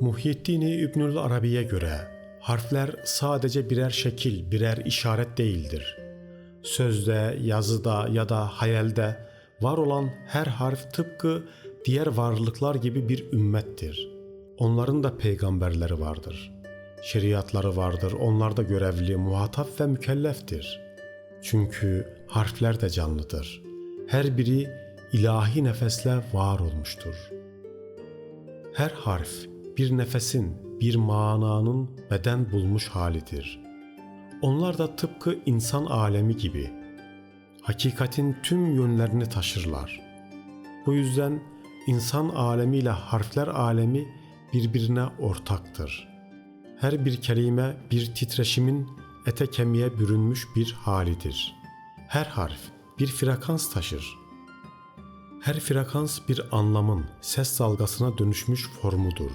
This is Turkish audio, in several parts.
Muhyiddin İbnül Arabi'ye göre harfler sadece birer şekil, birer işaret değildir. Sözde, yazıda ya da hayalde var olan her harf tıpkı diğer varlıklar gibi bir ümmettir. Onların da peygamberleri vardır. Şeriatları vardır. Onlar da görevli, muhatap ve mükelleftir. Çünkü harfler de canlıdır. Her biri ilahi nefesle var olmuştur. Her harf bir nefesin, bir mananın beden bulmuş halidir. Onlar da tıpkı insan alemi gibi hakikatin tüm yönlerini taşırlar. Bu yüzden insan alemiyle harfler alemi birbirine ortaktır. Her bir kelime bir titreşimin ete kemiğe bürünmüş bir halidir. Her harf bir frekans taşır. Her frekans bir anlamın ses dalgasına dönüşmüş formudur.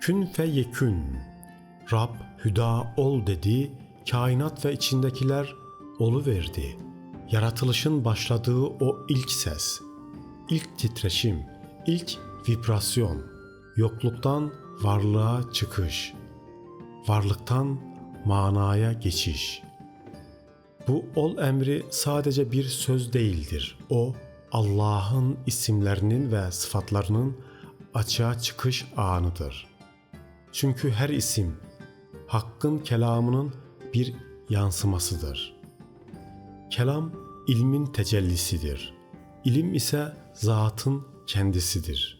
Kün fe yekün. Rab hüda ol dedi, kainat ve içindekiler olu verdi. Yaratılışın başladığı o ilk ses, ilk titreşim, ilk vibrasyon, yokluktan varlığa çıkış, varlıktan manaya geçiş. Bu ol emri sadece bir söz değildir. O Allah'ın isimlerinin ve sıfatlarının açığa çıkış anıdır. Çünkü her isim Hakk'ın kelamının bir yansımasıdır. Kelam ilmin tecellisidir. İlim ise zatın kendisidir.''